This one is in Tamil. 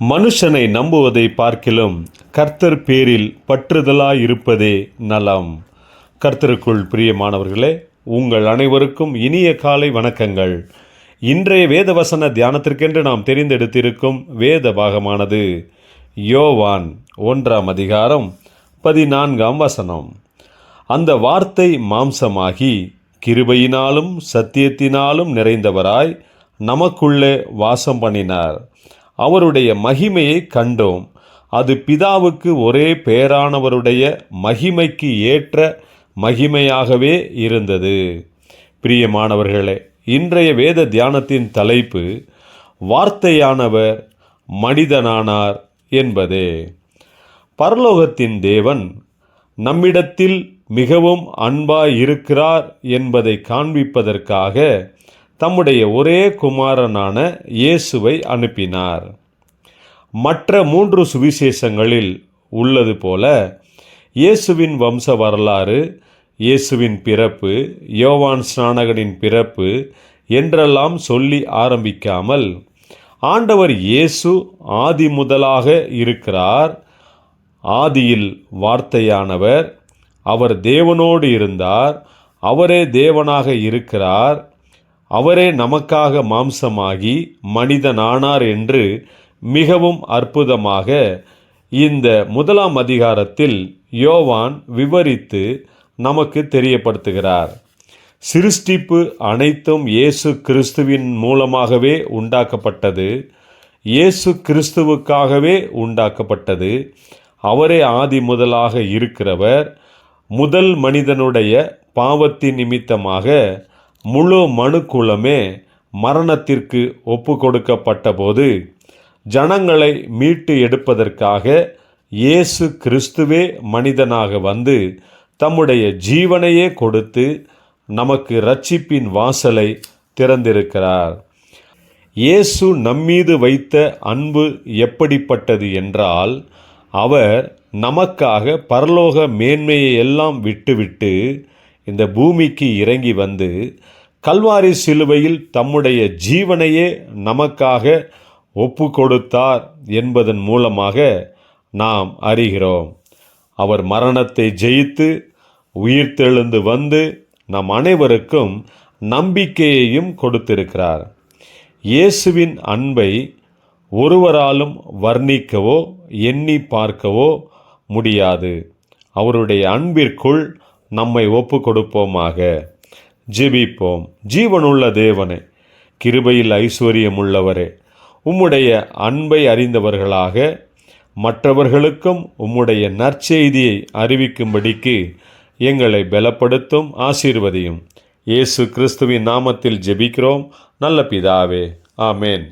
மனுஷனை நம்புவதை பார்க்கிலும் கர்த்தர் பேரில் பற்றுதலாயிருப்பதே நலம். கர்த்தருக்குள் பிரியமானவர்களே உங்கள் அனைவருக்கும் இனிய காலை வணக்கங்கள். இன்றைய வேதவசன தியானத்திற்கென்று நாம் தெரிந்தெடுத்திருக்கும் வேத பாகமானது யோவான் ஒன்றாம் அதிகாரம் பதினான்காம் வசனம். அந்த வார்த்தை மாம்சமாகி கிருபையினாலும் சத்தியத்தினாலும் நிறைந்தவராய் நமக்குள்ளே வாசம் பண்ணினார். அவருடைய மகிமையை கண்டோம். அது பிதாவுக்கு ஒரே பேரானவருடைய மகிமைக்கு ஏற்ற மகிமையாகவே இருந்தது. பிரியமானவர்களே இன்றைய வேத தியானத்தின் தலைப்பு வார்த்தையானவர் மனிதனானார் என்பதே பரலோகத்தின் தேவன் நம்மிடத்தில் மிகவும் அன்பாய் இருக்கிறார் என்பதை காண்பிப்பதற்காக தம்முடைய ஒரே குமாரனான இயேசுவை அனுப்பினார். மற்ற மூன்று சுவிசேஷங்களில் உள்ளது போல இயேசுவின் வம்ச வரலாறு இயேசுவின் பிறப்பு யோவான் ஸ்நானகனின் பிறப்பு என்றெல்லாம் சொல்லி ஆரம்பிக்காமல் ஆண்டவர் இயேசு ஆதி முதலாக இருக்கிறார். ஆதியில் வார்த்தையானவர் அவர் தேவனோடு இருந்தார் அவரே தேவனாக இருக்கிறார். அவரே நமக்காக மாம்சமாகி மனிதனானார் என்று மிகவும் அற்புதமாக இந்த முதலாம் அதிகாரத்தில் யோவான் விவரித்து நமக்கு தெரியப்படுத்துகிறார். சிருஷ்டிப்பு அனைத்தும் இயேசு கிறிஸ்துவின் மூலமாகவே உண்டாக்கப்பட்டது. இயேசு கிறிஸ்துவுக்காகவே உண்டாக்கப்பட்டது. அவரே ஆதி முதலாக இருக்கிறவர். முதல் மனிதனுடைய பாவத்தின் நிமித்தமாக முழு மனுக்குலமே மரணத்திற்கு ஒப்பு கொடுக்கப்பட்ட போது ஜனங்களை மீட்டு எடுப்பதற்காக இயேசு கிறிஸ்துவே மனிதனாக வந்து தம்முடைய ஜீவனையே கொடுத்து நமக்கு ரட்சிப்பின் வாசலை திறந்திருக்கிறார். இயேசு நம்மீது வைத்த அன்பு எப்படிப்பட்டது என்றால் அவர் நமக்காக பரலோக மேன்மையை எல்லாம் விட்டுவிட்டு இந்த பூமிக்கு இறங்கி வந்து கல்வாரி சிலுவையில் தம்முடைய ஜீவனையே நமக்காக ஒப்பு கொடுத்தார் என்பதன் மூலமாக நாம் அறிகிறோம். அவர் மரணத்தை ஜெயித்து உயிர்த்தெழுந்து வந்து நம் அனைவருக்கும் நம்பிக்கையையும் கொடுத்திருக்கிறார். இயேசுவின் அன்பை ஒருவராலும் வர்ணிக்கவோ எண்ணி பார்க்கவோ முடியாது. அவருடைய அன்பிற்குள் நம்மை ஒப்பு கொடுப்போமாக ஜெபிப்போம். ஜீவனுள்ள தேவனே கிருபையில் ஐஸ்வர்யம் உள்ளவரே உம்முடைய அன்பை அறிந்தவர்களாக மற்றவர்களுக்கும் உம்முடைய நற்செய்தியை அறிவிக்கும்படிக்கு எங்களை பலப்படுத்தும் ஆசீர்வதியும். இயேசு கிறிஸ்துவின் நாமத்தில் ஜெபிக்கிறோம். நல்ல பிதாவே ஆமேன்.